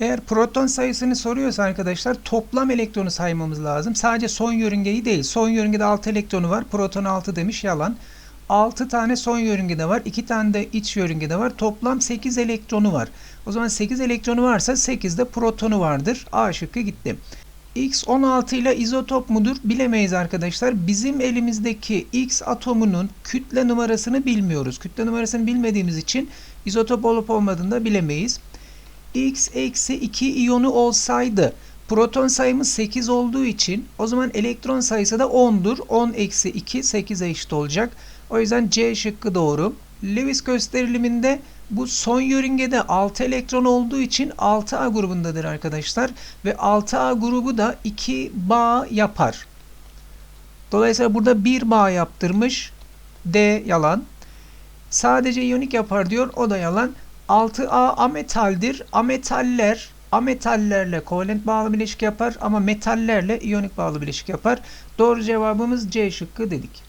Eğer proton sayısını soruyorsa arkadaşlar toplam elektronu saymamız lazım. Sadece son yörüngeyi değil. Son yörüngede 6 elektronu var. Proton 6 demiş yalan. 6 tane son yörüngede var. 2 tane de iç yörüngede var. Toplam 8 elektronu var. O zaman 8 elektronu varsa 8 de protonu vardır. A şıkkı gitti. X16 ile izotop mudur bilemeyiz arkadaşlar. Bizim elimizdeki X atomunun kütle numarasını bilmiyoruz. Kütle numarasını bilmediğimiz için izotop olup olmadığını da bilemeyiz. X eksi 2 iyonu olsaydı proton sayımız 8 olduğu için o zaman elektron sayısı da 10'dur. 10 eksi 2 8'e eşit olacak. O yüzden C şıkkı doğru. Lewis gösteriliminde bu son yörüngede 6 elektron olduğu için 6A grubundadır arkadaşlar. Ve 6A grubu da 2 bağ yapar. Dolayısıyla burada 1 bağ yaptırmış. D yalan. Sadece iyonik yapar diyor. O da yalan. 6A ametaldir. Ametaller ametallerle kovalent bağlı bileşik yapar ama metallerle iyonik bağlı bileşik yapar. Doğru cevabımız C şıkkı dedik.